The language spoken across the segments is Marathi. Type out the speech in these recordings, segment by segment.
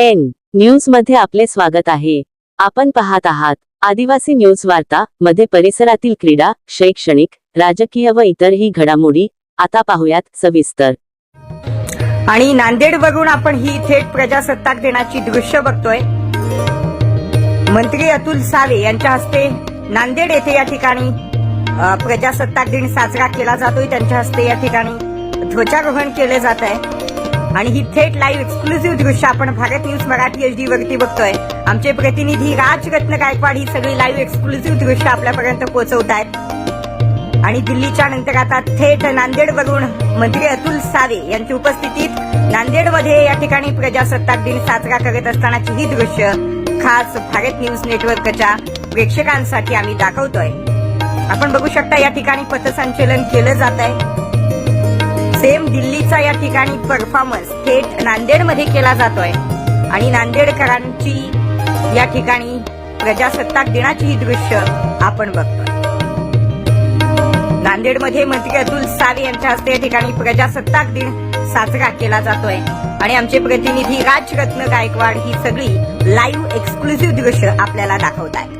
एन. न्यूजमध्ये आपले स्वागत आहे. आपण पाहत आहात आदिवासी न्यूज वार्ता मध्ये परिसरातील क्रीडा शैक्षणिक राजकीय व इतरही घडामोडी आता पाहूयात सविस्तर. आणि नांदेड वरून आपण ही थेट प्रजासत्ताक दिनाची दृश्य बघतोय. मंत्री अतुल सावे यांच्या हस्ते नांदेड येथे या ठिकाणी प्रजासत्ताक दिन साजरा केला जातोय. त्यांच्या हस्ते या ठिकाणी ध्वजारोहण केले जात आहे आणि ही थेट लाईव्ह एक्सक्लुझिव्ह दृश्य आपण Bharat news Marathi H D वरती बघतोय. आमचे प्रतिनिधी राजरत्न गायकवाड ही सगळी लाईव्ह एक्सक्लुझिव्ह दृश्य आपल्यापर्यंत पोहोचवत आहेत आणि दिल्लीच्या नंतर आता थेट नांदेडवरून मंत्री अतुल सावे यांच्या उपस्थितीत नांदेडमध्ये या ठिकाणी प्रजासत्ताक दिन साजरा करत असतानाची ही दृश्य खास भारत न्यूज नेटवर्कच्या प्रेक्षकांसाठी आम्ही दाखवतोय. आपण बघू शकता या ठिकाणी पथसंचलन केलं जात आहे सेम दिल्लीचा या ठिकाणी परफॉर्मन्स थेट नांदेडमध्ये केला जातोय. आणि नांदेडकरांची या ठिकाणी प्रजासत्ताक दिनाची ही दृश्य आपण बघतोय. नांदेडमध्ये मंत्री अतुल सावे यांच्या हस्ते या ठिकाणी प्रजासत्ताक दिन साजरा केला जातोय. आणि आमचे प्रतिनिधी राजरत्न गायकवाड ही सगळी लाईव्ह एक्सक्लुझिव्ह दृश्य आपल्याला दाखवत आहेत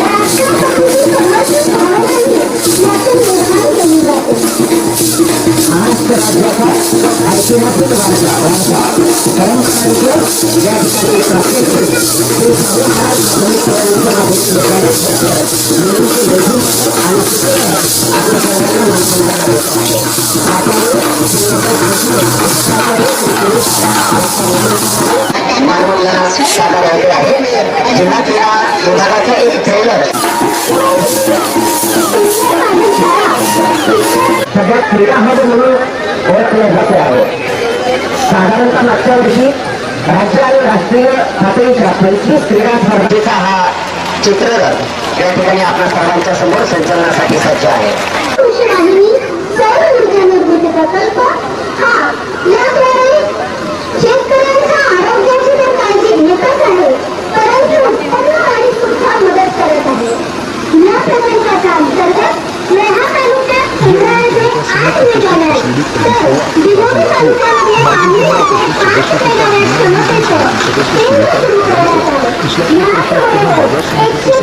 Sebab tidak ada menurut पातळीच्या पंचवीस क्रीडा स्पर्धेचा हा चित्ररथ या ठिकाणी आपल्या सर्वांच्या समोर संचलनासाठी सज्ज आहे प्रकल्प. Myślę, że to się wprowadzasz.